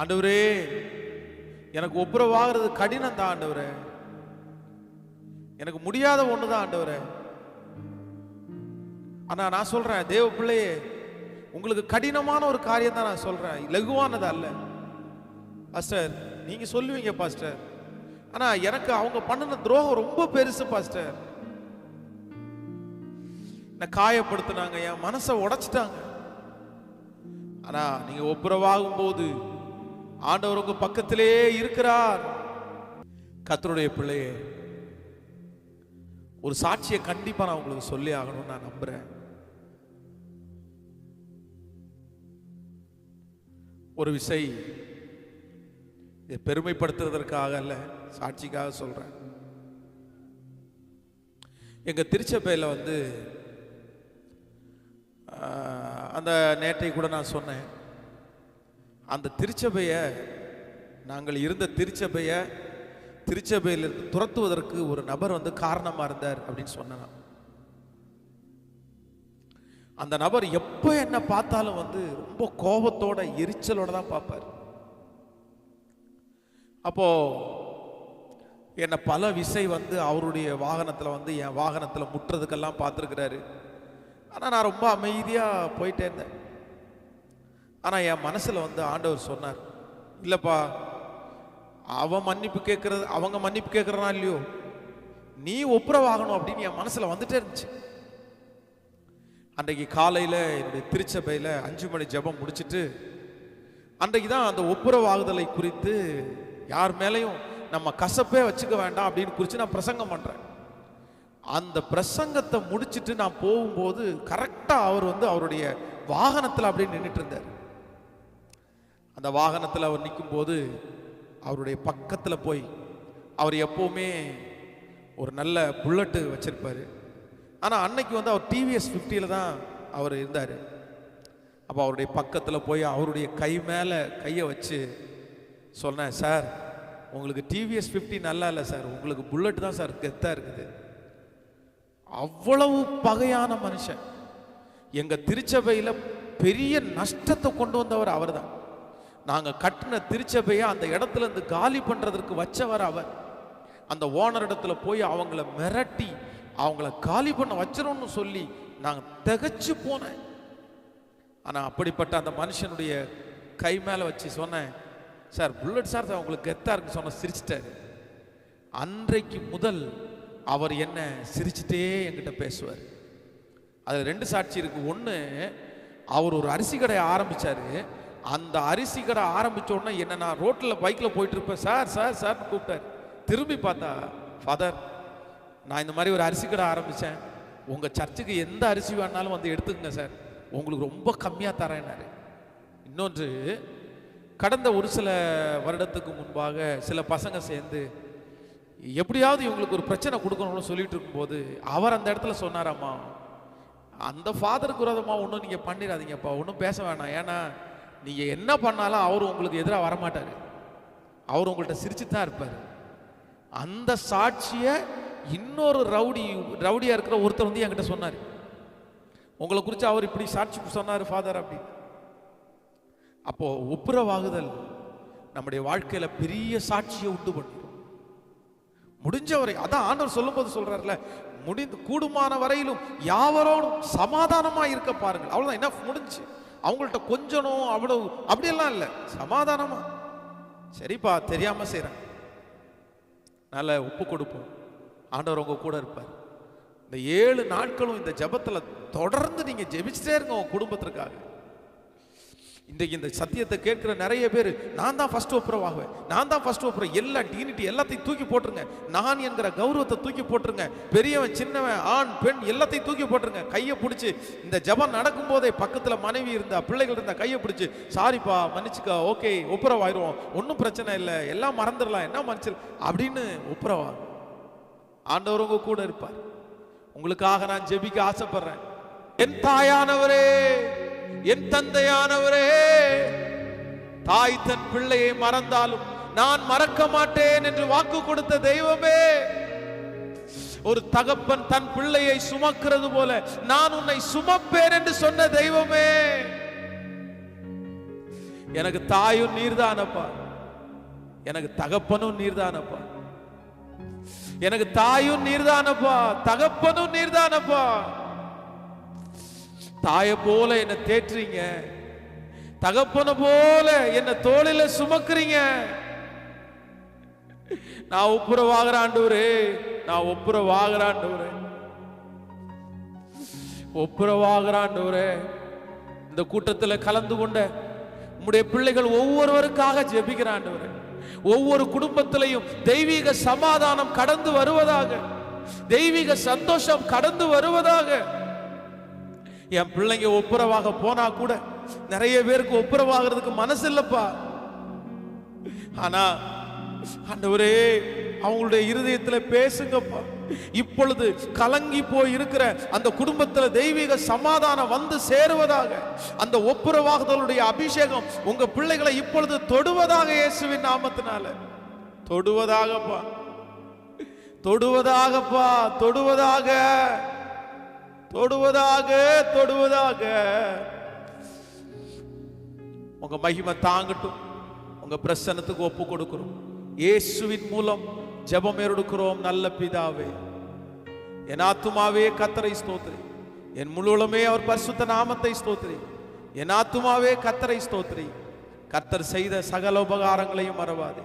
ஆண்டவரே எனக்கு ஒப்புரவாகிறது கடினம் தான் ஆண்டவரே. எனக்கு முடியாத ஒன்று தான் ஆண்டவரே. ஆனா நான் சொல்றேன் தேவ பிள்ளையே உங்களுக்கு கடினமான ஒரு காரியம் தான் நான் சொல்றேன். லகுவானது அல்ல. பாஸ்டர் நீங்க சொல்லுவீங்க பாஸ்டர் ஆனா எனக்கு அவங்க பண்ணின துரோகம் ரொம்ப பெருசு பாஸ்டர் என்ன காயப்படுத்தினாங்க என் மனசை உடைச்சிட்டாங்க. ஆனா நீங்க ஒப்புரவாகும் போது ஆண்டவர் உங்க பக்கத்திலே இருக்கிறார். கத்தருடைய பிள்ளையே ஒரு சாட்சியை கண்டிப்பா நான் உங்களுக்கு சொல்லி ஆகணும்னு நான் நம்புறேன். ஒரு விசை இதை பெருமைப்படுத்துறதற்காக அல்ல சாட்சிக்காக சொல்றேன். எங்க திருச்சபையில் வந்து அந்த நேற்றை கூட நான் சொன்னேன். அந்த திருச்சபையை நாங்கள் இருந்த திருச்சபையை திருச்சபையிலிருந்து துரத்துவதற்கு ஒரு நபர் வந்து காரணமாக இருந்தார் அப்படின்னு சொன்னேன் அந்த நபர் எப்போ என்ன பார்த்தாலும் வந்து ரொம்ப கோபத்தோட எரிச்சலோட தான் பார்ப்பார். அப்போ என்னை பல விசை வந்து அவருடைய வாகனத்தில் வந்து என் வாகனத்தில் முட்டுறதுக்கெல்லாம் பார்த்துருக்கிறாரு. ஆனால் நான் ரொம்ப அமைதியாக போயிட்டே இருந்தேன். ஆனால் என் மனசில் வந்து ஆண்டவர் சொன்னார் இல்லைப்பா அவன் மன்னிப்பு கேட்கறது அவங்க மன்னிப்பு கேட்குறனா இல்லையோ? நீ ஒப்புரவாகணும் அப்படின்னு என் மனசில் வந்துட்டே இருந்துச்சு. அன்றைக்கு காலையில் என்னுடைய திருச்சபையில் அஞ்சு மணி ஜெபம் முடிச்சிட்டு அன்றைக்கு தான் அந்த ஒப்புரவாகுதலை குறித்து யார் மேலேயும் நம்ம கசப்பே வச்சுக்க வேண்டாம் அப்படின்னு குறித்து நான் பிரசங்கம் பண்ணுறேன் அந்த பிரசங்கத்தை முடிச்சுட்டு நான் போகும்போது கரெக்டாக அவர் வந்து அவருடைய வாகனத்தில் அப்படியே நின்றுட்டு இருந்தார். அந்த வாகனத்தில் அவர் நிற்கும்போது அவருடைய பக்கத்தில் போய் அவர் எப்போவுமே ஒரு நல்ல புல்லட்டு வச்சிருப்பாரு. ஆனால் அன்னைக்கு வந்து அவர் டிவிஎஸ் ஃபிஃப்டியில் தான் அவர் இருந்தார். அப்போ அவருடைய பக்கத்தில் போய் அவருடைய கை மேலே கையை வச்சு சொன்னேன் சார் உங்களுக்கு டிவிஎஸ் ஃபிஃப்டி நல்லா இல்லை சார். உங்களுக்கு புல்லட் தான் சார். கெத்தாக இருக்குது. அவ்வளவு பகையான மனுஷன். எங்கள் திருச்சபையில் பெரிய நஷ்டத்தை கொண்டு வந்தவர் அவர் தான் நாங்கள் கட்டின திருச்சபையை அந்த இடத்துல இருந்து காலி பண்ணுறதுக்கு வச்சவர் அவர். அந்த ஓனர் இடத்துல போய் அவங்கள மிரட்டி அவங்கள காலி பண்ண வச்சிரோம்னு சொல்லி நாங்கள் திகச்சு போனேன். ஆனால் அப்படிப்பட்ட அந்த மனுஷனுடைய கை மேலே வச்சு சொன்னேன் சார் புல்லட் சார் அவங்களுக்கு கெத்தாக இருக்குன்னு சொன்ன சிரிச்சிட்டாரு. அன்றைக்கு முதல் அவர் என்ன சிரிச்சிட்டே என்கிட்ட பேசுவார். அதில் ரெண்டு சாட்சி இருக்குது ஒன்று அவர் ஒரு அரிசி கடையை ஆரம்பித்தார் அந்த அரிசி கடை ஆரம்பித்த உடனே என்ன நான் ரோட்டில் பைக்கில் போயிட்டு இருப்பேன் சார் சார் சார்னு கூப்பிட்டார். திரும்பி பார்த்தா ஃபாதர் நான் இந்த மாதிரி ஒரு அரிசி கடை ஆரம்பித்தேன் உங்கள் சர்ச்சுக்கு எந்த அரிசி வேணாலும் வந்து எடுத்துக்கங்க சார். உங்களுக்கு ரொம்ப கம்மியாக தரேன்னாரு இன்னொன்று கடந்த ஒரு சில வருடத்துக்கு முன்பாக சில பசங்க சேர்ந்து எப்படியாவது இவங்களுக்கு ஒரு பிரச்சனை கொடுக்கணும்னு சொல்லிட்டு இருக்கும்போது அவர் அந்த இடத்துல சொன்னாராம்மா அந்த ஃபாதருக்கு விரோதமாக ஒன்றும் நீங்கள் பண்ணிடாதீங்கப்பா. ஒன்றும் பேச வேணாம். ஏன்னா நீங்கள் என்ன பண்ணாலும் அவர் உங்களுக்கு எதிராக வரமாட்டார். அவர் உங்கள்கிட்ட சிரிச்சு தான் இருப்பார். அந்த சாட்சியை இன்னொரு ரவுடி ரவுடியாக இருக்கிற ஒருத்தர் வந்து என்கிட்ட சொன்னார். உங்களை குறித்து அவர் இப்படி சாட்சி சொன்னார் ஃபாதர் அப்படி. அப்போது ஒப்புரவாகுதல் நம்முடைய வாழ்க்கையில் பெரிய சாட்சியை உண்டு பண்ணும் முடிஞ்சவரை அதான் ஆண்டவர் சொல்லும்போது சொல்கிறார்ல முடிந்து கூடுமான வரையிலும் யாவரோடும் சமாதானமாக இருக்க பாருங்கள். அவ்வளோதான் என்ன முடிஞ்சு. அவங்கள்ட்ட கொஞ்சணும் அவ்வளவு அப்படியெல்லாம் இல்லை. சமாதானமா. சரிப்பா தெரியாம செய்கிறேன் நல்ல ஒப்பு கொடுப்போம். ஆண்டவர் உங்க கூட இருப்பார். இந்த ஏழு நாட்களும் இந்த ஜபத்தில் தொடர்ந்து நீங்க ஜெபிச்சிட்டே இருங்க உங்க குடும்பத்திற்காக. இன்றைக்கு இந்த சத்தியத்தை கேட்கிற நிறைய பேர் நான் தான் ஃபர்ஸ்ட் ஒப்புரவாகுவேன் நான் தான் ஃபர்ஸ்ட் ஒப்புரம் எல்லா டிகினிட்டி எல்லாத்தையும் தூக்கி போட்டுருங்க. நான் என்கிற கௌரவத்தை தூக்கி போட்டுருங்க. பெரியவன் சின்னவன் ஆண் பெண் எல்லாத்தையும் தூக்கி போட்டுருங்க. கையை பிடிச்சி இந்த ஜெபம் நடக்கும்போதே பக்கத்துல மனைவி இருந்தா பிள்ளைகள் இருந்தா கையை பிடிச்சி சாரிப்பா மன்னிச்சுக்கா ஓகே ஒப்புரவாயிருவோம் ஒன்றும் பிரச்சனை இல்லை. எல்லாம் மறந்துடலாம். என்ன மன்னிச்சு அப்படின்னு ஒப்புரவா ஆண்டவர் உங்க கூட இருப்பார். உங்களுக்காக நான் ஜெபிக்க ஆசைப்படுறேன். என் தாயானவரே! என் தந்தையானவரே தாய் தன் பிள்ளையை மறந்தாலும் நான் மறக்க மாட்டேன் என்று வாக்கு கொடுத்த தெய்வமே ஒரு தகப்பன் தன் பிள்ளையை சுமக்கிறது போல நான் உன்னை சுமப்பேன் என்று சொன்ன தெய்வமே. எனக்கு தாயும் நீர்தானப்பா. எனக்கு தகப்பனும் நீர்தானப்பா. எனக்கு தாயும் நீர்தானப்பா. தகப்பனும் நீர்தானப்பா. தாயை போல என்னை தேற்றுறீங்க. தகப்பனை போல என்னை தோளில சுமக்குறீங்க. நான் ஒப்புரவாகிற ஆண்டவரே நான் ஒப்புரவாகிற ஆண்டவரே. ஒப்புரவாகிற ஆண்டவரே. இந்த கூட்டத்தில் கலந்து கொண்ட உம்முடைய பிள்ளைகள் ஒவ்வொருவருக்காக ஜெபிக்கிற ஒவ்வொரு குடும்பத்திலையும் தெய்வீக சமாதானம் கடந்து வருவதாக தெய்வீக சந்தோஷம் கடந்து வருவதாக என் பிள்ளைங்க ஒப்புரவாக போனா கூட நிறைய பேருக்கு ஒப்புரவாகிறதுக்கு மனசு இல்லப்பா. ஆனா ஆண்டவரே அவங்களுடைய இருதயத்துல பேசுங்கப்பா. இப்பொழுது கலங்கி போய் இருக்கிற அந்த குடும்பத்துல தெய்வீக சமாதானம் வந்து சேருவதாக அந்த ஒப்புரவாகுதலுடைய அபிஷேகம் உங்க பிள்ளைகளை இப்பொழுது தொடுவதாக இயேசுவின் நாமத்தினால. தொடுவதாகப்பா. தொடுவதாகப்பா தொடுவதாக. தொடுவதாக தொடுவதாக. உங்க மகிமை தாங்கட்டும். உங்க பிரசன்னத்துக்கு ஒப்பு கொடுக்கிறோம். இயேசுவின் மூலம் ஜெபம் எடுக்கிறோம் நல்ல பிதாவே. என் ஆத்துமாவே கத்தரை ஸ்தோத்திரி. என் முழுவலுமே அவர் பரிசுத்த நாமத்தை ஸ்தோத்திரி. என் ஆத்துமாவே கத்தரை ஸ்தோத்திரி. கத்தர் செய்த சகல உபகாரங்களையும் மறவாதே.